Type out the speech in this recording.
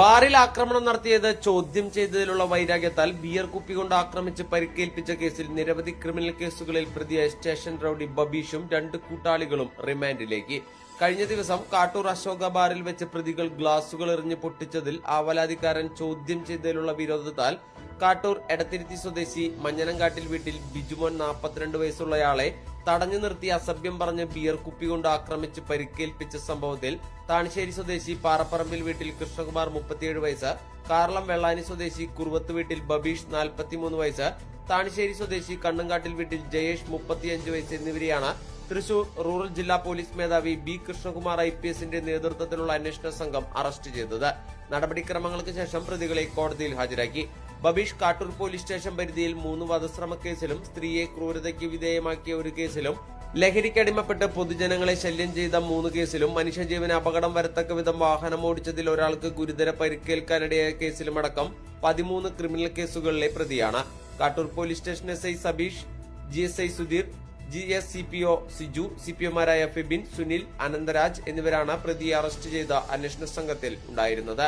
ബാറിൽ ആക്രമണം നടത്തിയത് ചോദ്യം ചെയ്തതിലുള്ള വൈരാഗ്യത്താൽ ബിയർ കുപ്പി കൊണ്ട് ആക്രമിച്ച് പരിക്കേൽപ്പിച്ച കേസിൽ നിരവധി ക്രിമിനൽ കേസുകളിൽ പ്രതിയായ സ്റ്റേഷൻ റൌഡി ബബീഷും രണ്ട് കൂട്ടാളികളും റിമാൻഡിലേക്ക്. കഴിഞ്ഞ ദിവസം കാട്ടൂർ അശോക ബാറിൽ വെച്ച് പ്രതികൾ ഗ്ലാസുകൾ എറിഞ്ഞ് പൊട്ടിച്ചതിൽ ആവലാതിക്കാരൻ ചോദ്യം ചെയ്തതിലുള്ള വിരോധത്താൽ കാട്ടൂർ എടത്തിരുത്തി സ്വദേശി മഞ്ഞനങ്കാട്ടിൽ വീട്ടിൽ ബിജുമോൻ നാൽപ്പത്തിരണ്ട് വയസ്സുള്ളയാളെ തടഞ്ഞു നിർത്തി അസഭ്യം പറഞ്ഞ് ബിയർ കുപ്പി കൊണ്ട് ആക്രമിച്ച് പരിക്കേൽപ്പിച്ച സംഭവത്തിൽ താണിശ്ശേരി സ്വദേശി പാറപ്പറമ്പിൽ വീട്ടിൽ കൃഷ്ണകുമാർ മുപ്പത്തിയേഴ് വയസ്സ് കാർളം വെള്ളാനി സ്വദേശി കുറുവത്ത് വീട്ടിൽ ബബീഷ് നാൽപ്പത്തിമൂന്ന് വയസ്സ് താണിശ്ശേരി സ്വദേശി കണ്ണങ്കാട്ടിൽ വീട്ടിൽ ജയേഷ് മുപ്പത്തിയഞ്ച് വയസ്സ് എന്നിവരെയാണ് തൃശൂർ റൂറൽ ജില്ലാ പോലീസ് മേധാവി ബി കൃഷ്ണകുമാർ ഐ പി എസിന്റെ നേതൃത്വത്തിലുള്ള അന്വേഷണ സംഘം അറസ്റ്റ് ചെയ്തത്. നടപടിക്രമങ്ങൾക്ക് ശേഷം പ്രതികളെ കോടതിയിൽ ഹാജരാക്കി. ബബീഷ് കാട്ടൂർ പോലീസ് സ്റ്റേഷൻ പരിധിയിൽ മൂന്ന് വധശ്രമ കേസിലും സ്ത്രീയെ ക്രൂരതയ്ക്ക് വിധേയമാക്കിയ ഒരു കേസിലും ലഹരിക്കടിമപ്പെട്ട് പൊതുജനങ്ങളെ ശല്യം ചെയ്ത മൂന്ന് കേസിലും മനുഷ്യജീവന് അപകടം വരത്തക്ക വിധം വാഹനം ഓടിച്ചതിൽ ഒരാൾക്ക് ഗുരുതര പരിക്കേൽക്കാനിടയായ കേസിലുമടക്കം പതിമൂന്ന് ക്രിമിനൽ കേസുകളിലെ പ്രതിയാണ്. Kattoor police station S I Sabeesh G S I Sudheer G S C P O Siju C P ഒമാരായ Febin Sunil Anantharaj എന്നിവരാണ് പ്രതിയെ അറസ്റ്റ് ചെയ്ത അന്വേഷണ സംഘത്തിൽ ഉണ്ടായിരുന്നത്.